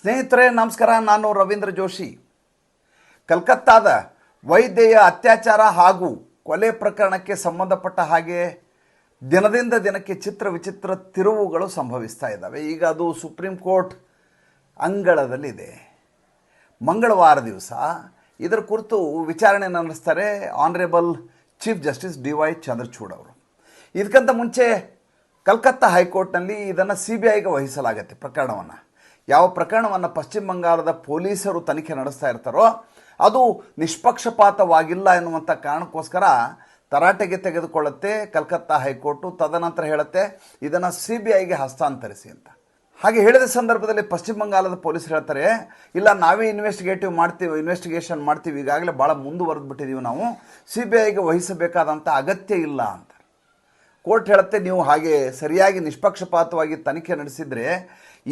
ಸ್ನೇಹಿತರೆ, ನಮಸ್ಕಾರ. ನಾನು ರವೀಂದ್ರ ಜೋಶಿ. ಕಲ್ಕತ್ತಾದ ವೈದ್ಯೆಯ ಅತ್ಯಾಚಾರ ಹಾಗೂ ಕೊಲೆ ಪ್ರಕರಣಕ್ಕೆ ಸಂಬಂಧಪಟ್ಟ ಹಾಗೆ ದಿನದಿಂದ ದಿನಕ್ಕೆ ಚಿತ್ರ ವಿಚಿತ್ರ ತಿರುವುಗಳು ಸಂಭವಿಸ್ತಾ ಇದ್ದಾವೆ. ಈಗ ಅದು ಸುಪ್ರೀಂ ಕೋರ್ಟ್ ಅಂಗಳದಲ್ಲಿದೆ. ಮಂಗಳವಾರ ದಿವಸ ಇದರ ಕುರಿತು ವಿಚಾರಣೆ ನಡೆಸ್ತಾರೆ honourable chief justice D Y Chandrachud ಅವರು. ಇದಕ್ಕಿಂತ ಮುಂಚೆ ಕಲ್ಕತ್ತಾ ಹೈಕೋರ್ಟ್ನಲ್ಲಿ ಇದನ್ನು ಸಿ ಬಿ ಐಗೆ ವಹಿಸಲಾಗತ್ತೆ ಪ್ರಕರಣವನ್ನು. ಯಾವ ಪ್ರಕರಣವನ್ನು ಪಶ್ಚಿಮ ಬಂಗಾಳದ ಪೊಲೀಸರು ತನಿಖೆ ನಡೆಸ್ತಾ ಇರ್ತಾರೋ, ಅದು ನಿಷ್ಪಕ್ಷಪಾತವಾಗಿಲ್ಲ ಎನ್ನುವಂಥ ಕಾರಣಕ್ಕೋಸ್ಕರ ತರಾಟೆಗೆ ತೆಗೆದುಕೊಳ್ಳುತ್ತೆ, ಕಲ್ಕತ್ತಾ ಹೈಕೋರ್ಟು ತದನಂತರ ಹೇಳುತ್ತೆ, ಇದನ್ನು ಸಿ ಬಿ ಐಗೆ ಹಸ್ತಾಂತರಿಸಿ ಅಂತ. ಹಾಗೆ ಹೇಳಿದ ಸಂದರ್ಭದಲ್ಲಿ ಪಶ್ಚಿಮ ಬಂಗಾಳದ ಪೊಲೀಸರು ಹೇಳ್ತಾರೆ, ಇಲ್ಲ, ನಾವೇ ಇನ್ವೆಸ್ಟಿಗೇಟಿವ್ ಮಾಡ್ತೀವಿ ಇನ್ವೆಸ್ಟಿಗೇಷನ್ ಮಾಡ್ತೀವಿ, ಈಗಾಗಲೇ ಭಾಳ ಮುಂದುವರೆದು ಬಿಟ್ಟಿದ್ದೀವಿ ನಾವು ಸಿ ಬಿ ಐಗೆ ವಹಿಸಬೇಕಾದಂಥ ಅಗತ್ಯ ಇಲ್ಲ ಅಂತ. ಕೋರ್ಟ್ ಹೇಳುತ್ತೆ, ನೀವು ಹಾಗೆ ಸರಿಯಾಗಿ ನಿಷ್ಪಕ್ಷಪಾತವಾಗಿ ತನಿಖೆ ನಡೆಸಿದರೆ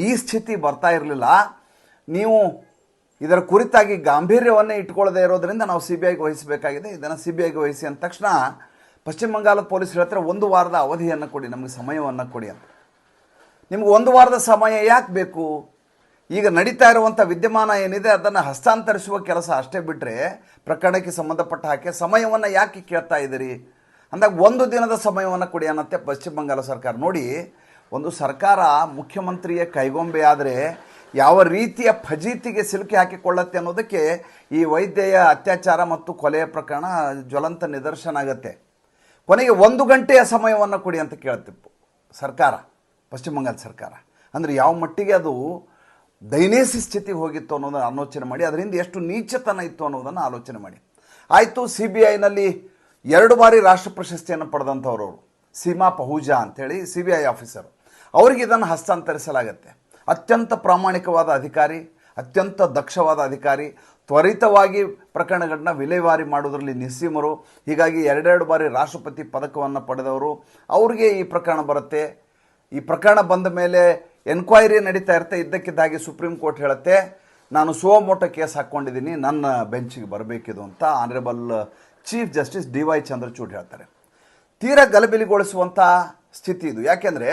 ಈ ಸ್ಥಿತಿ ಬರ್ತಾ ಇರಲಿಲ್ಲ. ನೀವು ಇದರ ಕುರಿತಾಗಿ ಗಾಂಭೀರ್ಯವನ್ನೇ ಇಟ್ಕೊಳ್ಳದೆ ಇರೋದ್ರಿಂದ ನಾವು ಸಿ ಬಿ ಐಗೆ ವಹಿಸಬೇಕಾಗಿದೆ. ಇದನ್ನು ಸಿ ಬಿ ಐಗೆ ವಹಿಸಿ ಅಂದ ತಕ್ಷಣ ಪಶ್ಚಿಮ ಬಂಗಾಳದ ಪೊಲೀಸರು ಹೇಳ್ತಾರೆ, ಒಂದು ವಾರದ ಅವಧಿಯನ್ನು ಕೊಡಿ, ನಮಗೆ ಸಮಯವನ್ನು ಕೊಡಿ ಅಂತ. ನಿಮ್ಗೆ ಒಂದು ವಾರದ ಸಮಯ ಯಾಕೆ ಬೇಕು? ಈಗ ನಡೀತಾ ಇರುವಂಥ ವಿದ್ಯಮಾನ ಏನಿದೆ, ಅದನ್ನು ಹಸ್ತಾಂತರಿಸುವ ಕೆಲಸ ಅಷ್ಟೇ ಬಿಟ್ಟರೆ ಪ್ರಕರಣಕ್ಕೆ ಸಂಬಂಧಪಟ್ಟ ಹಾಗೆ ಸಮಯವನ್ನು ಯಾಕೆ ಕೇಳ್ತಾ ಇದ್ದೀರಿ? ಅಂದಾಗ ಒಂದು ದಿನದ ಸಮಯವನ್ನು ಕೊಡಿ ಅನ್ನತ್ತೆ ಪಶ್ಚಿಮ ಬಂಗಾಳ ಸರ್ಕಾರ. ನೋಡಿ, ಒಂದು ಸರ್ಕಾರ ಮುಖ್ಯಮಂತ್ರಿಯ ಕೈಗೊಂಬೆ ಆದರೆ ಯಾವ ರೀತಿಯ ಫಜೀತಿಗೆ ಸಿಲುಕಿ ಹಾಕಿಕೊಳ್ಳತ್ತೆ ಅನ್ನೋದಕ್ಕೆ ಈ ವೈದ್ಯೆಯ ಅತ್ಯಾಚಾರ ಮತ್ತು ಕೊಲೆಯ ಪ್ರಕರಣ ಜ್ವಲಂತ ನಿದರ್ಶನ ಆಗುತ್ತೆ. ಕೊನೆಗೆ ಒಂದು ಗಂಟೆಯ ಸಮಯವನ್ನು ಕೊಡಿ ಅಂತ ಕೇಳ್ತಿತ್ತು ಸರ್ಕಾರ, ಪಶ್ಚಿಮ ಬಂಗಾಳ ಸರ್ಕಾರ. ಅಂದರೆ ಯಾವ ಮಟ್ಟಿಗೆ ಅದು ದೈನೇಸಿ ಸ್ಥಿತಿ ಹೋಗಿತ್ತು ಅನ್ನೋದನ್ನು ಆಲೋಚನೆ ಮಾಡಿ, ಅದರಿಂದ ಎಷ್ಟು ನೀಚತನ ಇತ್ತು ಅನ್ನೋದನ್ನು ಆಲೋಚನೆ ಮಾಡಿ. ಆಯಿತು ಸಿ ಬಿ ಐನಲ್ಲಿ ಎರಡು ಬಾರಿ ರಾಷ್ಟ್ರ ಪ್ರಶಸ್ತಿಯನ್ನು ಪಡೆದಂಥವ್ರು ಅವರು. ಸೀಮಾ ಪಹುಜಾ ಅಂಥೇಳಿ ಸಿ ಬಿ ಐ ಆಫೀಸರ್ ಅವರಿಗೆ ಇದನ್ನು ಹಸ್ತಾಂತರಿಸಲಾಗತ್ತೆ. ಅತ್ಯಂತ ಪ್ರಾಮಾಣಿಕವಾದ ಅಧಿಕಾರಿ, ಅತ್ಯಂತ ದಕ್ಷವಾದ ಅಧಿಕಾರಿ, ತ್ವರಿತವಾಗಿ ಪ್ರಕರಣಗಳನ್ನ ವಿಲೇವಾರಿ ಮಾಡೋದ್ರಲ್ಲಿ ನಿಸ್ಸೀಮರು. ಹೀಗಾಗಿ ಎರಡೆರಡು ಬಾರಿ ರಾಷ್ಟ್ರಪತಿ ಪದಕವನ್ನು ಪಡೆದವರು. ಅವ್ರಿಗೆ ಈ ಪ್ರಕರಣ ಬರುತ್ತೆ. ಈ ಪ್ರಕರಣ ಬಂದ ಮೇಲೆ ಎನ್ಕ್ವೈರಿ ನಡೀತಾ ಇರುತ್ತೆ. ಇದ್ದಕ್ಕಿದ್ದಾಗಿ ಸುಪ್ರೀಂ ಕೋರ್ಟ್ ಹೇಳುತ್ತೆ, ನಾನು ಸುವಮೋಟ ಕೇಸ್ ಹಾಕ್ಕೊಂಡಿದ್ದೀನಿ. ನನ್ನ ಬೆಂಚಿಗೆ ಬರಬೇಕಿದು ಅಂತ honourable chief justice D Y Chandrachud ಹೇಳ್ತಾರೆ. ತೀರಾ ಗಲಭೆಲಿಗೊಳಿಸುವಂಥ ಸ್ಥಿತಿ ಇದು. ಯಾಕೆಂದರೆ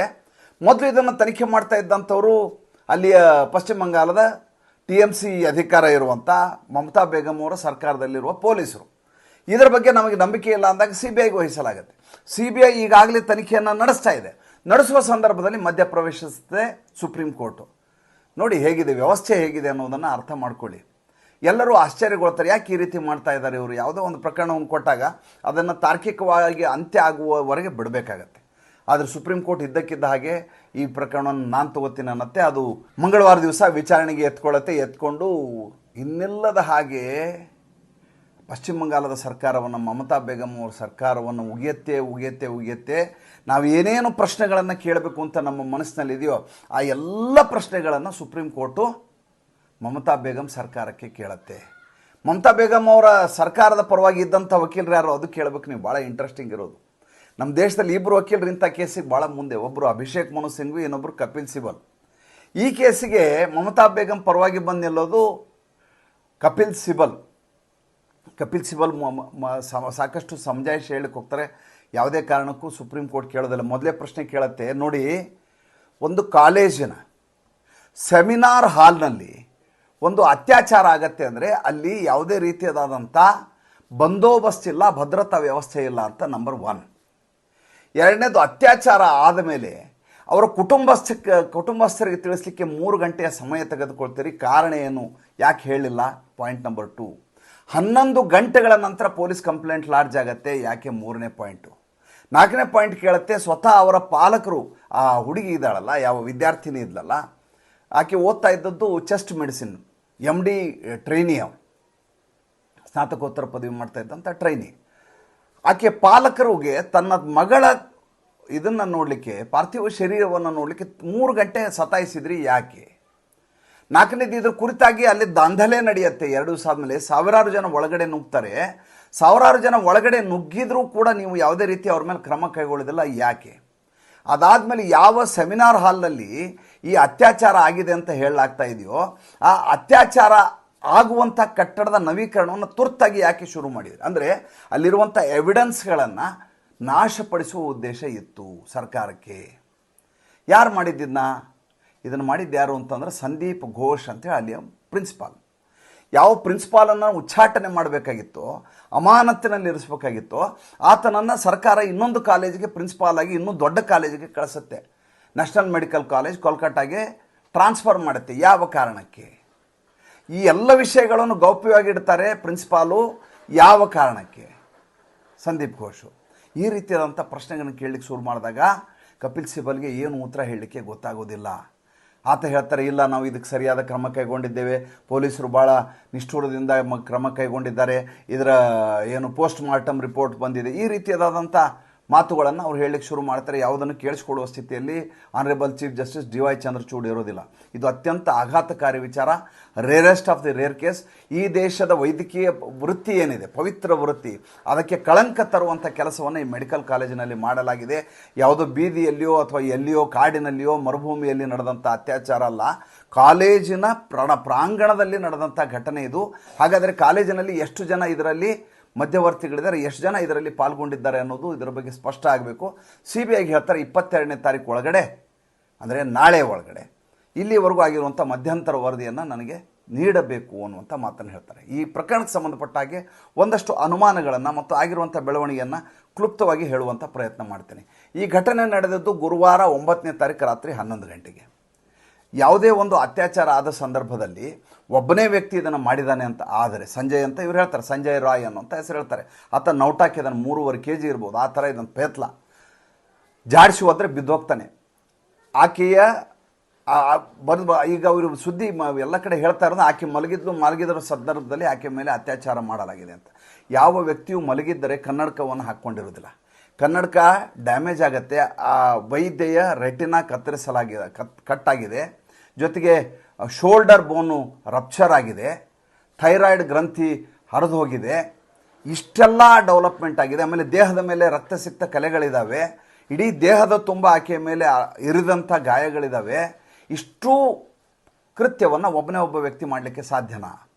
ಮೊದಲು ಇದನ್ನು ತನಿಖೆ ಮಾಡ್ತಾ ಇದ್ದಂಥವರು ಅಲ್ಲಿಯ ಪಶ್ಚಿಮ ಬಂಗಾಲದ ಟಿ ಎಂ ಸಿ ಅಧಿಕಾರ ಇರುವಂಥ ಮಮತಾ ಬೇಗಂ ಅವರ ಸರ್ಕಾರದಲ್ಲಿರುವ ಪೊಲೀಸರು. ಇದರ ಬಗ್ಗೆ ನಮಗೆ ನಂಬಿಕೆ ಇಲ್ಲ ಅಂದಾಗ ಸಿ ಬಿ ಐಗೆ ವಹಿಸಲಾಗುತ್ತೆ. ಸಿ ಬಿ ಐ ಈಗಾಗಲೇ ತನಿಖೆಯನ್ನು ನಡೆಸ್ತಾ ಇದೆ. ನಡೆಸುವ ಸಂದರ್ಭದಲ್ಲಿ ಮಧ್ಯಪ್ರವೇಶಿಸುತ್ತೆ ಸುಪ್ರೀಂ ಕೋರ್ಟು. ನೋಡಿ ಹೇಗಿದೆ, ವ್ಯವಸ್ಥೆ ಹೇಗಿದೆ ಅನ್ನೋದನ್ನು ಅರ್ಥ ಮಾಡ್ಕೊಳ್ಳಿ. ಎಲ್ಲರೂ ಆಶ್ಚರ್ಯಗೊಳ್ತಾರೆ, ಯಾಕೆ ಈ ರೀತಿ ಮಾಡ್ತಾ ಇದ್ದಾರೆ ಇವರು? ಯಾವುದೋ ಒಂದು ಪ್ರಕರಣವನ್ನು ಕೊಟ್ಟಾಗ ಅದನ್ನು ತಾರ್ಕಿಕವಾಗಿ ಅಂತ್ಯ ಆಗುವವರೆಗೆ ಬಿಡಬೇಕಾಗತ್ತೆ. ಆದರೆ ಸುಪ್ರೀಂ ಕೋರ್ಟ್ ಇದ್ದಕ್ಕಿದ್ದ ಹಾಗೆ ಈ ಪ್ರಕರಣವನ್ನು ನಾನು ತಗೋತೀನಿ ಅನ್ನತ್ತೆ. ಅದು ಮಂಗಳವಾರ ದಿವಸ ವಿಚಾರಣೆಗೆ ಎತ್ಕೊಳ್ಳತ್ತೆ. ಎತ್ಕೊಂಡು ಇನ್ನಿಲ್ಲದ ಹಾಗೆ ಪಶ್ಚಿಮ ಬಂಗಾಲದ ಸರ್ಕಾರವನ್ನು, ಮಮತಾ ಬೇಗಂ ಅವರ ಸರ್ಕಾರವನ್ನು ಉಗಿಯತ್ತೆ ಉಗಿಯತ್ತೆ ಉಗಿಯತ್ತೆ. ನಾವು ಏನೇನು ಪ್ರಶ್ನೆಗಳನ್ನು ಕೇಳಬೇಕು ಅಂತ ನಮ್ಮ ಮನಸ್ಸಿನಲ್ಲಿದೆಯೋ ಆ ಎಲ್ಲ ಪ್ರಶ್ನೆಗಳನ್ನು ಸುಪ್ರೀಂ ಕೋರ್ಟು ಮಮತಾ ಬೇಗಂ ಸರ್ಕಾರಕ್ಕೆ ಕೇಳತ್ತೆ. ಮಮತಾ ಬೇಗಂ ಅವರ ಸರ್ಕಾರದ ಪರವಾಗಿ ಇದ್ದಂಥ ವಕೀಲರು ಯಾರು ಅದು ಕೇಳಬೇಕು, ನೀವು ಭಾಳ ಇಂಟ್ರೆಸ್ಟಿಂಗ್ ಇರೋದು. ನಮ್ಮ ದೇಶದಲ್ಲಿ ಇಬ್ಬರು ವಕೀಲರು ಇಂಥ ಕೇಸಿಗೆ ಭಾಳ ಮುಂದೆ ಒಬ್ಬರು ಅಭಿಷೇಕ್ ಮನು ಸಿಂಘು ಇನ್ನೊಬ್ಬರು ಕಪಿಲ್ ಸಿಬಲ್. ಈ ಕೇಸಿಗೆ ಮಮತಾ ಬೇಗಂ ಪರವಾಗಿ ಬಂದು ನಿಲ್ಲೋದು ಕಪಿಲ್ ಸಿಬಲ್. ಕಪಿಲ್ ಸಿಬಲ್ ಸಾಕಷ್ಟು ಸಮಜಾಯಿಷಿ ಹೇಳಕ್ಕೆ ಹೋಗ್ತಾರೆ. ಯಾವುದೇ ಕಾರಣಕ್ಕೂ ಸುಪ್ರೀಂ ಕೋರ್ಟ್ ಕೇಳೋದಿಲ್ಲ. ಮೊದಲೇ ಪ್ರಶ್ನೆ ಕೇಳತ್ತೆ, ನೋಡಿ, ಒಂದು ಕಾಲೇಜಿನ ಸೆಮಿನಾರ್ ಹಾಲ್ನಲ್ಲಿ ಒಂದು ಅತ್ಯಾಚಾರ ಆಗತ್ತೆ ಅಂದರೆ ಅಲ್ಲಿ ಯಾವುದೇ ರೀತಿಯಾದಂಥ ಬಂದೋಬಸ್ತ್ ಇಲ್ಲ, ಭದ್ರತಾ ವ್ಯವಸ್ಥೆ ಇಲ್ಲ ಅಂತ ನಂಬರ್ ಒನ್ ಎರಡನೇದು ಅತ್ಯಾಚಾರ ಆದ ಮೇಲೆ ಅವರ ಕುಟುಂಬಸ್ಥ ಕುಟುಂಬಸ್ಥರಿಗೆ ತಿಳಿಸ್ಲಿಕ್ಕೆ ಮೂರು ಗಂಟೆಯ ಸಮಯ ತೆಗೆದುಕೊಳ್ತೀರಿ. ಕಾರಣ ಏನು? ಯಾಕೆ ಹೇಳಿಲ್ಲ? ಪಾಯಿಂಟ್ ನಂಬರ್ ಟು ಹನ್ನೊಂದು ಗಂಟೆಗಳ ನಂತರ ಪೊಲೀಸ್ ಕಂಪ್ಲೇಂಟ್ ಲಾರ್ಜ್ ಆಗತ್ತೆ. ಯಾಕೆ? ಮೂರನೇ ಪಾಯಿಂಟು ನಾಲ್ಕನೇ ಪಾಯಿಂಟ್ ಕೇಳುತ್ತೆ, ಸ್ವತಃ ಅವರ ಪಾಲಕರು ಆ ಹುಡುಗಿ ಇದ್ದಾಳಲ್ಲ, ಯಾವ ವಿದ್ಯಾರ್ಥಿನಿ ಇದ್ಲಲ್ಲ, ಆಕೆ ಓದ್ತಾ ಇದ್ದದ್ದು chest medicine M D trainee ಅವ ಸ್ನಾತಕೋತ್ತರ ಪದವಿ ಮಾಡ್ತಾ ಇದ್ದಂಥ ಟ್ರೈನಿ ಆಕೆ ಪಾಲಕರಿಗೆ ತನ್ನ ಮಗಳ ಇದನ್ನು ನೋಡಲಿಕ್ಕೆ, ಪಾರ್ಥಿವ ಶರೀರವನ್ನು ನೋಡಲಿಕ್ಕೆ ಮೂರು ಗಂಟೆ ಸತಾಯಿಸಿದ್ರಿ ಯಾಕೆ? ನಾಲ್ಕನೇದು ಇದ್ರ ಕುರಿತಾಗಿ ಅಲ್ಲಿ ದಾಂಧಲೆ ನಡೆಯುತ್ತೆ. ಎರಡು ದಿವಸ ಆದಮೇಲೆ ಸಾವಿರಾರು ಜನ ಒಳಗಡೆ ನುಗ್ತಾರೆ. ಸಾವಿರಾರು ಜನ ಒಳಗಡೆ ನುಗ್ಗಿದ್ರೂ ಕೂಡ ನೀವು ಯಾವುದೇ ರೀತಿ ಅವ್ರ ಮೇಲೆ ಕ್ರಮ ಕೈಗೊಳ್ಳೋದಿಲ್ಲ. ಯಾಕೆ? ಅದಾದಮೇಲೆ ಯಾವ ಸೆಮಿನಾರ್ ಹಾಲ್ನಲ್ಲಿ ಈ ಅತ್ಯಾಚಾರ ಆಗಿದೆ ಅಂತ ಹೇಳಲಾಗ್ತಾ ಇದೆಯೋ, ಆ ಅತ್ಯಾಚಾರ ಆಗುವಂಥ ಕಟ್ಟಡದ ನವೀಕರಣವನ್ನು ತುರ್ತಾಗಿ ಯಾಕೆ ಶುರು ಮಾಡಿದ್ರು? ಅಂದರೆ ಅಲ್ಲಿರುವಂಥ ಎವಿಡೆನ್ಸ್ಗಳನ್ನು ನಾಶಪಡಿಸುವ ಉದ್ದೇಶ ಇತ್ತು ಸರ್ಕಾರಕ್ಕೆ. ಯಾರು ಮಾಡಿದ್ದನ್ನ ಇದನ್ನು ಮಾಡಿದ್ದು ಯಾರು ಅಂತಂದ್ರೆ ಸಂದೀಪ್ ಘೋಷ್ ಅಂತೇಳಿ ಅಲ್ಲಿಯ ಪ್ರಿನ್ಸಿಪಾಲ್ ಯಾವ ಪ್ರಿನ್ಸಿಪಾಲನ್ನು ಉಚ್ಚಾಟನೆ ಮಾಡಬೇಕಾಗಿತ್ತು ಅಮಾನತ್ತಿನಲ್ಲಿ ಇರಿಸಬೇಕಾಗಿತ್ತು ಆತನನ್ನು ಸರ್ಕಾರ ಇನ್ನೊಂದು ಕಾಲೇಜಿಗೆ ಪ್ರಿನ್ಸಿಪಾಲಾಗಿ ಇನ್ನೂ ದೊಡ್ಡ ಕಾಲೇಜಿಗೆ ಕಳಿಸುತ್ತೆ. ನ್ಯಾಷನಲ್ ಮೆಡಿಕಲ್ ಕಾಲೇಜ್ ಕೋಲ್ಕತ್ತಾಗೆ ಟ್ರಾನ್ಸ್ಫರ್ ಮಾಡುತ್ತೆ. ಯಾವ ಕಾರಣಕ್ಕೆ? ಈ ಎಲ್ಲ ವಿಷಯಗಳನ್ನು ಗೌಪ್ಯವಾಗಿ ಇಡ್ತಾರೆ ಪ್ರಿನ್ಸಿಪಾಲು. ಯಾವ ಕಾರಣಕ್ಕೆ? ಸಂದೀಪ್ ಘೋಷು. ಈ ರೀತಿಯಾದಂಥ ಪ್ರಶ್ನೆಗಳನ್ನು ಕೇಳಲಿಕ್ಕೆ ಶುರು ಮಾಡಿದಾಗ ಕಪಿಲ್ ಸಿಬಲ್ಗೆ ಏನು ಉತ್ತರ ಹೇಳಲಿಕ್ಕೆ ಗೊತ್ತಾಗೋದಿಲ್ಲ. ಆತ ಹೇಳ್ತಾರೆ, ಇಲ್ಲ, ನಾವು ಇದಕ್ಕೆ ಸರಿಯಾದ ಕ್ರಮ ಕೈಗೊಂಡಿದ್ದೇವೆ. ಪೊಲೀಸರು ಭಾಳ ನಿಷ್ಠೂರದಿಂದ ಕ್ರಮ ಕೈಗೊಂಡಿದ್ದಾರೆ. ಇದರ, ಏನು, ಪೋಸ್ಟ್ ಮಾರ್ಟಮ್ ರಿಪೋರ್ಟ್ ಬಂದಿದೆ. ಈ ರೀತಿಯಾದಂಥ ಮಾತುಗಳನ್ನು ಅವ್ರು ಹೇಳಲಿಕ್ಕೆ ಶುರು ಮಾಡ್ತಾರೆ. ಯಾವುದನ್ನು ಕೇಳಿಸ್ಕೊಳ್ಳುವ ಸ್ಥಿತಿಯಲ್ಲಿ honourable chief justice D Y Chandrachud ಇರೋದಿಲ್ಲ. ಇದು ಅತ್ಯಂತ ಆಘಾತಕಾರಿ ವಿಚಾರ. Rarest of the rare case ಈ ದೇಶದ ವೈದ್ಯಕೀಯ ವೃತ್ತಿ ಏನಿದೆ? ಪವಿತ್ರ ವೃತ್ತಿ. ಅದಕ್ಕೆ ಕಳಂಕ ತರುವಂಥ ಕೆಲಸವನ್ನು ಈ ಮೆಡಿಕಲ್ ಕಾಲೇಜಿನಲ್ಲಿ ಮಾಡಲಾಗಿದೆ. ಯಾವುದೋ ಬೀದಿಯಲ್ಲಿಯೋ ಅಥವಾ ಎಲ್ಲಿಯೋ ಕಾಡಿನಲ್ಲಿಯೋ ಮರುಭೂಮಿಯಲ್ಲಿ ನಡೆದಂಥ ಅತ್ಯಾಚಾರ ಅಲ್ಲ. ಕಾಲೇಜಿನ ಪ್ರಣ ಪ್ರಾಂಗಣದಲ್ಲಿ ನಡೆದಂಥ ಘಟನೆ ಇದು. ಹಾಗಾದರೆ ಕಾಲೇಜಿನಲ್ಲಿ ಎಷ್ಟು ಜನ ಇದರಲ್ಲಿ ಮಧ್ಯವರ್ತಿಗಳಿದ್ದಾರೆ. ಎಷ್ಟು ಜನ ಇದರಲ್ಲಿ ಪಾಲ್ಗೊಂಡಿದ್ದಾರೆ ಅನ್ನೋದು ಇದರ ಬಗ್ಗೆ ಸ್ಪಷ್ಟ ಆಗಬೇಕು. ಸಿ ಬಿ ಐಗೆ ಹೇಳ್ತಾರೆ ಇಪ್ಪತ್ತೆರಡನೇ ತಾರೀಕು ಒಳಗಡೆ, ಅಂದರೆ ನಾಳೆ ಒಳಗಡೆ. ಇಲ್ಲಿವರೆಗೂ ಆಗಿರುವಂಥ ಮಧ್ಯಂತರ ವರದಿಯನ್ನು ನನಗೆ ನೀಡಬೇಕು ಅನ್ನುವಂಥ ಮಾತನ್ನು ಹೇಳ್ತಾರೆ. ಈ ಪ್ರಕರಣಕ್ಕೆ ಸಂಬಂಧಪಟ್ಟ ಹಾಗೆ ಒಂದಷ್ಟು ಅನುಮಾನಗಳನ್ನು ಮತ್ತು ಆಗಿರುವಂಥ ಬೆಳವಣಿಗೆಯನ್ನು ಕ್ಲುಪ್ತವಾಗಿ ಹೇಳುವಂಥ ಪ್ರಯತ್ನ ಮಾಡ್ತೇನೆ. ಈ ಘಟನೆ ನಡೆದದ್ದು ಗುರುವಾರ ಒಂಬತ್ತನೇ ತಾರೀಕು ರಾತ್ರಿ ಹನ್ನೊಂದು ಗಂಟೆಗೆ. ಯಾವುದೇ ಒಂದು ಅತ್ಯಾಚಾರ ಆದ ಸಂದರ್ಭದಲ್ಲಿ ಒಬ್ಬನೇ ವ್ಯಕ್ತಿ ಇದನ್ನು ಮಾಡಿದ್ದಾನೆ ಅಂತ ಆದರೆ, ಸಂಜಯ್ ಅಂತ ಇವ್ರು ಹೇಳ್ತಾರೆ, ಸಂಜಯ್ ರಾಯ್ ಅನ್ನೋ ಅಂತ ಹೆಸರು ಹೇಳ್ತಾರೆ. ಆತ ನೌಟಾಕಿ ಅದನ್ನು ಮೂರುವರೆ ಕೆ ಜಿ ಇರ್ಬೋದು, ಆ ಥರ ಇದನ್ನು ಪೇತ್ಲ. ಜಾಡಿಸಿ ಹೋದರೆ ಬಿದ್ದೋಗ್ತಾನೆ ಆಕೆಯ ಬಂದು ಈಗ ಅವರು ಸುದ್ದಿ ಎಲ್ಲ ಕಡೆ ಹೇಳ್ತಾ ಇರೋದು, ಆಕೆ ಮಲಗಿದ್ದು ಮಲಗಿದ್ರ ಸಂದರ್ಭದಲ್ಲಿ ಆಕೆ ಮೇಲೆ ಅತ್ಯಾಚಾರ ಮಾಡಲಾಗಿದೆ ಅಂತ. ಯಾವ ವ್ಯಕ್ತಿಯು ಮಲಗಿದ್ದರೆ ಕನ್ನಡಕವನ್ನು ಹಾಕ್ಕೊಂಡಿರೋದಿಲ್ಲ ಕನ್ನಡಕ ಡ್ಯಾಮೇಜ್ ಆಗುತ್ತೆ, ಆ ವೈದ್ಯೆಯ ರೆಟಿನ ಕತ್ತರಿಸಲಾಗಿದೆ, ಕತ್ ಕಟ್ಟಾಗಿದೆ ಜೊತೆಗೆ ಶೋಲ್ಡರ್ ಬೋನು ರಪ್ಚರ್ ಆಗಿದೆ. ಥೈರಾಯ್ಡ್ ಗ್ರಂಥಿ ಹರಿದು ಹೋಗಿದೆ. ಇಷ್ಟೆಲ್ಲ ಡೆವಲಪ್ಮೆಂಟ್ ಆಗಿದೆ. ಆಮೇಲೆ ದೇಹದ ಮೇಲೆ ರಕ್ತಸಿಕ್ತ ಕಲೆಗಳಿದ್ದಾವೆ ಇಡೀ ದೇಹದ ತುಂಬ ಆಕೆಯ ಮೇಲೆ ಇರಿದಂಥ ಗಾಯಗಳಿದ್ದಾವೆ ಇಷ್ಟು ಕೃತ್ಯವನ್ನು ಒಬ್ಬನೇ ಒಬ್ಬ ವ್ಯಕ್ತಿ ಮಾಡಲಿಕ್ಕೆ ಸಾಧ್ಯನಾ?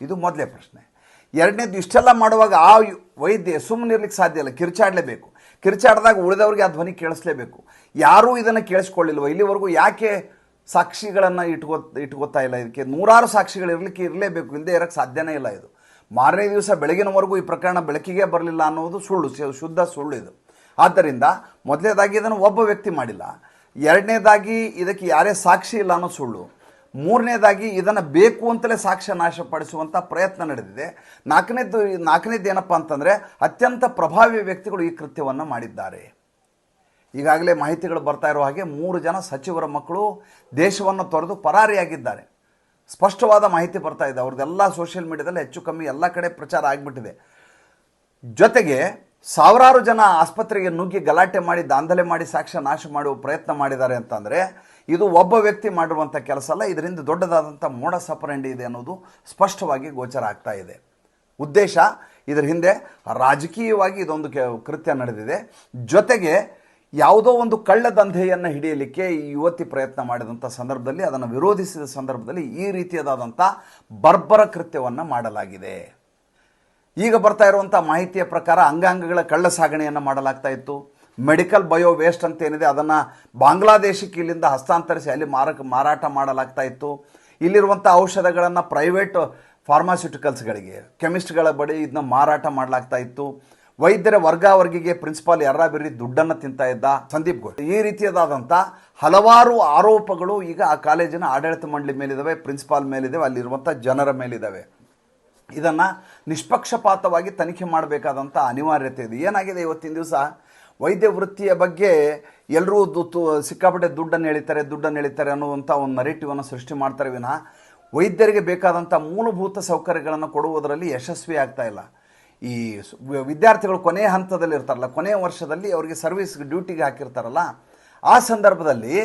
ಇದು ಮೊದಲೇ ಪ್ರಶ್ನೆ. ಎರಡನೇದು ಇಷ್ಟೆಲ್ಲ ಮಾಡುವಾಗ ಆ ವೈದ್ಯ ಸುಮ್ಮನೆ ಇರ್ಲಿಕ್ಕೆ ಸಾಧ್ಯ ಇಲ್ಲ. ಕಿರ್ಚಾಡಲೇಬೇಕು. ಕಿರ್ಚಾಡಿದಾಗ ಉಳಿದವರಿಗೆ ಆ ಧ್ವನಿ ಕೇಳಿಸ್ಲೇಬೇಕು. ಯಾರೂ ಇದನ್ನು ಕೇಳಿಸ್ಕೊಳ್ಳಿಲ್ವ? ಇಲ್ಲಿವರೆಗೂ ಯಾಕೆ ಸಾಕ್ಷಿಗಳನ್ನು ಇಟ್ಕೋ, ಇಟ್ಕೋತಾ ಇಲ್ಲ ಇದಕ್ಕೆ. ನೂರಾರು ಸಾಕ್ಷಿಗಳು ಇರಲಿಕ್ಕೆ ಇರಲೇಬೇಕು. ಇಲ್ಲದೆ ಇರೋಕ್ಕೆ ಸಾಧ್ಯನೇ ಇಲ್ಲ ಇದು. ಮಾರನೇ ದಿವಸ ಬೆಳಗಿನವರೆಗೂ ಈ ಪ್ರಕರಣ ಬೆಳಕಿಗೆ ಬರಲಿಲ್ಲ ಅನ್ನೋದು ಸುಳ್ಳು ಶುದ್ಧ ಸುಳ್ಳು ಇದು. ಆದ್ದರಿಂದ ಮೊದಲನೇದಾಗಿ ಇದನ್ನು ಒಬ್ಬ ವ್ಯಕ್ತಿ ಮಾಡಿಲ್ಲ. ಎರಡನೇದಾಗಿ ಇದಕ್ಕೆ ಯಾರೇ ಸಾಕ್ಷಿ ಇಲ್ಲ ಅನ್ನೋ ಸುಳ್ಳು. ಮೂರನೇದಾಗಿ ಇದನ್ನು ಬೇಕು ಅಂತಲೇ ಸಾಕ್ಷ್ಯ ನಾಶಪಡಿಸುವಂಥ ಪ್ರಯತ್ನ ನಡೆದಿದೆ. ನಾಲ್ಕನೇದು ನಾಲ್ಕನೇದು ಏನಪ್ಪ ಅಂತಂದರೆ ಅತ್ಯಂತ ಪ್ರಭಾವಿ ವ್ಯಕ್ತಿಗಳು ಈ ಕೃತ್ಯವನ್ನು ಮಾಡಿದ್ದಾರೆ. ಈಗಾಗಲೇ ಮಾಹಿತಿಗಳು ಬರ್ತಾ ಇರೋ ಹಾಗೆ ಮೂರು ಜನ ಸಚಿವರ ಮಕ್ಕಳು ದೇಶವನ್ನು ತೊರೆದು ಪರಾರಿಯಾಗಿದ್ದಾರೆ. ಸ್ಪಷ್ಟವಾದ ಮಾಹಿತಿ ಬರ್ತಾ ಇದೆ. ಅವ್ರದ್ದೆಲ್ಲ ಸೋಷಿಯಲ್ ಮೀಡಿಯಾದಲ್ಲಿ ಹೆಚ್ಚು ಕಮ್ಮಿ ಎಲ್ಲ ಕಡೆ ಪ್ರಚಾರ ಆಗಿಬಿಟ್ಟಿದೆ. ಜೊತೆಗೆ ಸಾವಿರಾರು ಜನ ಆಸ್ಪತ್ರೆಗೆ ನುಗ್ಗಿ ಗಲಾಟೆ ಮಾಡಿ, ದಾಂಧಲೆ ಮಾಡಿ, ಸಾಕ್ಷ್ಯ ನಾಶ ಮಾಡುವ ಪ್ರಯತ್ನ ಮಾಡಿದ್ದಾರೆ ಅಂತಂದರೆ ಇದು ಒಬ್ಬ ವ್ಯಕ್ತಿ ಮಾಡಿರುವಂಥ ಕೆಲಸ ಅಲ್ಲ, ಇದರಿಂದ ದೊಡ್ಡದಾದಂಥ ಮೋಡ ಸಪರಂಡಿ ಇದೆ ಅನ್ನೋದು ಸ್ಪಷ್ಟವಾಗಿ ಗೋಚರ ಆಗ್ತಾ ಇದೆ. ಉದ್ದೇಶ, ಇದರ ಹಿಂದೆ ರಾಜಕೀಯವಾಗಿ ಇದೊಂದು ಕೃತ್ಯ ನಡೆದಿದೆ. ಜೊತೆಗೆ ಯಾವುದೋ ಒಂದು ಕಳ್ಳ ದಂಧೆಯನ್ನು ಹಿಡಿಯಲಿಕ್ಕೆ ಈ ಯುವತಿ ಪ್ರಯತ್ನ ಮಾಡಿದಂಥ ಸಂದರ್ಭದಲ್ಲಿ, ಅದನ್ನು ವಿರೋಧಿಸಿದ ಸಂದರ್ಭದಲ್ಲಿ ಈ ರೀತಿಯಾದಂಥ ಬರ್ಬರ ಕೃತ್ಯವನ್ನು ಮಾಡಲಾಗಿದೆ. ಈಗ ಬರ್ತಾ ಇರುವಂಥ ಮಾಹಿತಿಯ ಪ್ರಕಾರ ಅಂಗಾಂಗಗಳ ಕಳ್ಳ ಸಾಗಣೆಯನ್ನು ಮಾಡಲಾಗ್ತಾ ಇತ್ತು. ಮೆಡಿಕಲ್ ಬಯೋ ವೇಸ್ಟ್ ಅಂತ ಏನಿದೆ, ಅದನ್ನು ಬಾಂಗ್ಲಾದೇಶಕ್ಕೆ ಇಲ್ಲಿಂದ ಹಸ್ತಾಂತರಿಸಿ ಅಲ್ಲಿ ಮಾರಕ, ಮಾರಾಟ ಮಾಡಲಾಗ್ತಾ ಇತ್ತು. ಇಲ್ಲಿರುವಂಥ ಔಷಧಗಳನ್ನು ಪ್ರೈವೇಟ್ ಫಾರ್ಮಾಸ್ಯುಟಿಕಲ್ಸ್ಗಳಿಗೆ ಕೆಮಿಸ್ಟ್ಗಳ ಬಳಿ ಇದನ್ನ ಮಾರಾಟ ಮಾಡಲಾಗ್ತಾ ಇತ್ತು. ವೈದ್ಯರ ವರ್ಗಾವರ್ಗಿಗೆ ಪ್ರಿನ್ಸಿಪಾಲ್ ಯರ್ರಾಬಿರ್ರಿ ದುಡ್ಡನ್ನು ತಿಂತಾ ಇದ್ದ ಸಂದೀಪ್ ಘೋಷ್ ಈ ರೀತಿಯಾದಂಥ ಹಲವಾರು ಆರೋಪಗಳು ಈಗ ಆ ಕಾಲೇಜಿನ ಆಡಳಿತ ಮಂಡಳಿ ಮೇಲಿದ್ದಾವೆ ಪ್ರಿನ್ಸಿಪಾಲ್ ಮೇಲಿದ್ದಾವೆ ಅಲ್ಲಿರುವಂಥ ಜನರ ಮೇಲಿದ್ದಾವೆ ಇದನ್ನು ನಿಷ್ಪಕ್ಷಪಾತವಾಗಿ ತನಿಖೆ ಮಾಡಬೇಕಾದಂಥ ಅನಿವಾರ್ಯತೆ ಇದೆ. ಏನಾಗಿದೆ ಇವತ್ತಿನ ದಿವಸ? ವೈದ್ಯ ವೃತ್ತಿಯ ಬಗ್ಗೆ ಎಲ್ಲರೂ ದು ಸಿಕ್ಕಾಪಟ್ಟೆ ದುಡ್ಡನ್ನು ಎಳಿತಾರೆ ದುಡ್ಡನ್ನು ಎಳಿತಾರೆ ಅನ್ನುವಂಥ ಒಂದು ನರೇಟಿವನ್ನು ಸೃಷ್ಟಿ ಮಾಡ್ತಾರೆ ವಿನಃ ವೈದ್ಯರಿಗೆ ಬೇಕಾದಂಥ ಮೂಲಭೂತ ಸೌಕರ್ಯಗಳನ್ನು ಕೊಡುವುದರಲ್ಲಿ ಯಶಸ್ವಿ ಆಗ್ತಾ ಇಲ್ಲ. ಈ ವಿದ್ಯಾರ್ಥಿಗಳು ಕೊನೆಯ ಹಂತದಲ್ಲಿ ಇರ್ತಾರಲ್ಲ ಕೊನೆಯ ವರ್ಷದಲ್ಲಿ ಅವರಿಗೆ ಸರ್ವಿಸ್ ಡ್ಯೂಟಿಗೆ ಹಾಕಿರ್ತಾರಲ್ಲ, ಆ ಸಂದರ್ಭದಲ್ಲಿ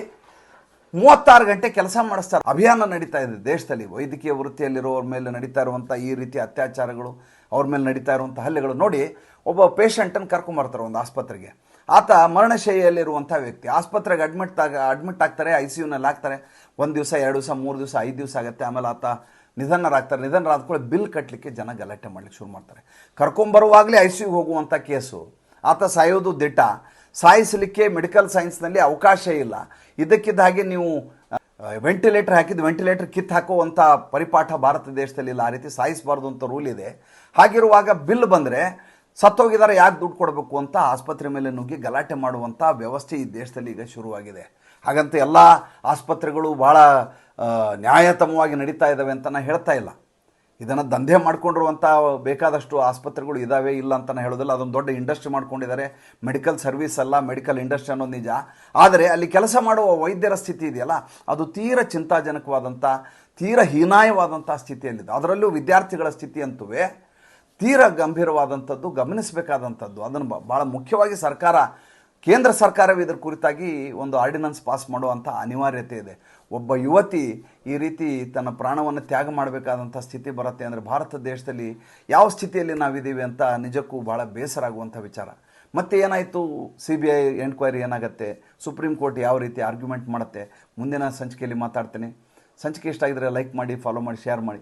ಮೂವತ್ತಾರು ಗಂಟೆ ಕೆಲಸ ಮಾಡಿಸ್ತಾರೆ ಅಭಿಯಾನ ನಡೀತಾ ಇದೆ ದೇಶದಲ್ಲಿ. ವೈದ್ಯಕೀಯ ವೃತ್ತಿಯಲ್ಲಿರೋರ ಮೇಲೆ ನಡೀತಾ ಇರುವಂಥ ಈ ರೀತಿ ಅತ್ಯಾಚಾರಗಳು, ಅವ್ರ ಮೇಲೆ ನಡೀತಾ ಇರುವಂಥ ಹಲ್ಲೆಗಳು ನೋಡಿ, ಒಬ್ಬ ಪೇಷಂಟನ್ನು ಕರ್ಕೊಂಬರ್ತಾರೆ ಒಂದು ಆಸ್ಪತ್ರೆಗೆ. ಆತ ಮರಣಶೈಲಿಯಲ್ಲಿರುವಂಥ ವ್ಯಕ್ತಿ. ಆಸ್ಪತ್ರೆಗೆ ಅಡ್ಮಿಟ್ ಆಗ ಅಡ್ಮಿಟ್ ಆಗ್ತಾರೆ ಐ ಸಿ ಯುನಲ್ಲಿ ಹಾಕ್ತಾರೆ. ಒಂದು ದಿವಸ, ಎರಡು ದಿವಸ, ಮೂರು ದಿವಸ, ಐದು ದಿವಸ ಆಗುತ್ತೆ. ಆಮೇಲೆ ಆತ ನಿಧನರಾಗ್ತಾರೆ. ನಿಧನರಾದ ಕೂಡ ಬಿಲ್ ಕಟ್ಟಲಿಕ್ಕೆ ಜನ ಗಲಾಟೆ ಮಾಡ್ಲಿಕ್ಕೆ ಶುರು ಮಾಡ್ತಾರೆ. ಕರ್ಕೊಂಬರುವಾಗಲೇ ಐ ಸಿ ಹೋಗುವಂಥ ಕೇಸು. ಆತ ಸಾಯೋದು ದಿಟ್ಟ. ಸಾಯಿಸಲಿಕ್ಕೆ ಮೆಡಿಕಲ್ ಸೈನ್ಸ್ನಲ್ಲಿ ಅವಕಾಶ ಇಲ್ಲ. ಇದಕ್ಕಿದ್ದ ಹಾಗೆ ನೀವು ವೆಂಟಿಲೇಟರ್ ಹಾಕಿದ ವೆಂಟಿಲೇಟರ್ ಕಿತ್ತು ಹಾಕುವಂಥ ಪರಿಪಾಠ ಭಾರತ ದೇಶದಲ್ಲಿ ಇಲ್ಲ. ಆ ರೀತಿ ಸಾಯಿಸಬಾರ್ದು ಅಂತ ರೂಲ್ ಇದೆ. ಹಾಗಿರುವಾಗ ಬಿಲ್ ಬಂದರೆ ಸತ್ತೋಗಿದ್ದಾರೆ, ಯಾಕೆ ದುಡ್ಡು ಕೊಡಬೇಕು ಅಂತ ಆಸ್ಪತ್ರೆ ಮೇಲೆ ನುಗ್ಗಿ ಗಲಾಟೆ ಮಾಡುವಂಥ ವ್ಯವಸ್ಥೆ ಈ ದೇಶದಲ್ಲಿ ಈಗ ಶುರುವಾಗಿದೆ. ಹಾಗಂತ ಎಲ್ಲ ಆಸ್ಪತ್ರೆಗಳು ಭಾಳ ನ್ಯಾಯತಮವಾಗಿ ನಡೀತಾ ಇದ್ದಾವೆ ಅಂತ ನಾನು ಹೇಳ್ತಾ ಇಲ್ಲ. ಇದನ್ನು ದಂಧೆ ಮಾಡಿಕೊಂಡಿರುವಂಥ ಬೇಕಾದಷ್ಟು ಆಸ್ಪತ್ರೆಗಳು ಇದ್ದಾವೆ ಇಲ್ಲ ಅಂತ ಹೇಳೋದಿಲ್ಲ. ಅದೊಂದು ದೊಡ್ಡ ಇಂಡಸ್ಟ್ರಿ ಮಾಡ್ಕೊಂಡಿದ್ದಾರೆ. ಮೆಡಿಕಲ್ ಸರ್ವಿಸ್ ಅಲ್ಲ, ಮೆಡಿಕಲ್ ಇಂಡಸ್ಟ್ರಿ ಅನ್ನೋದು ನಿಜ. ಆದರೆ ಅಲ್ಲಿ ಕೆಲಸ ಮಾಡುವ ವೈದ್ಯರ ಸ್ಥಿತಿ ಇದೆಯಲ್ಲ, ಅದು ತೀರ ಚಿಂತಾಜನಕವಾದಂಥ ತೀರ ಹೀನಾಯವಾದಂಥ ಸ್ಥಿತಿಯಲ್ಲಿದೆ. ಅದರಲ್ಲೂ ವಿದ್ಯಾರ್ಥಿಗಳ ಸ್ಥಿತಿ ಅಂತುವೇ ತೀರ ಗಂಭೀರವಾದಂಥದ್ದು, ಗಮನಿಸಬೇಕಾದಂಥದ್ದು. ಅದನ್ನು ಭಾಳ ಮುಖ್ಯವಾಗಿ ಸರ್ಕಾರ, ಕೇಂದ್ರ ಸರ್ಕಾರವೇ ಇದರ ಕುರಿತಾಗಿ ಒಂದು ಆರ್ಡಿನೆನ್ಸ್ ಪಾಸ್ ಮಾಡುವಂಥ ಅನಿವಾರ್ಯತೆ ಇದೆ. ಒಬ್ಬ ಯುವತಿ ಈ ರೀತಿ ತನ್ನ ಪ್ರಾಣವನ್ನು ತ್ಯಾಗ ಮಾಡಬೇಕಾದಂಥ ಸ್ಥಿತಿ ಬರುತ್ತೆ ಅಂದರೆ ಭಾರತ ದೇಶದಲ್ಲಿ ಯಾವ ಸ್ಥಿತಿಯಲ್ಲಿ ನಾವಿದ್ದೀವಿ ಅಂತ ನಿಜಕ್ಕೂ ಭಾಳ ಬೇಸರ ಆಗುವಂಥ ವಿಚಾರ. ಮತ್ತೆ ಏನಾಯಿತು? ಸಿ ಬಿ ಐ ಎನ್ಕ್ವೈರಿ ಏನಾಗುತ್ತೆ? ಸುಪ್ರೀಂ ಕೋರ್ಟ್ ಯಾವ ರೀತಿ ಆರ್ಗ್ಯುಮೆಂಟ್ ಮಾಡುತ್ತೆ? ಮುಂದಿನ ಸಂಚಿಕೆಯಲ್ಲಿ ಮಾತಾಡ್ತೀನಿ. ಸಂಚಿಕೆ ಇಷ್ಟ ಆಗಿದ್ರೆ ಲೈಕ್ ಮಾಡಿ, ಫಾಲೋ ಮಾಡಿ, ಶೇರ್ ಮಾಡಿ.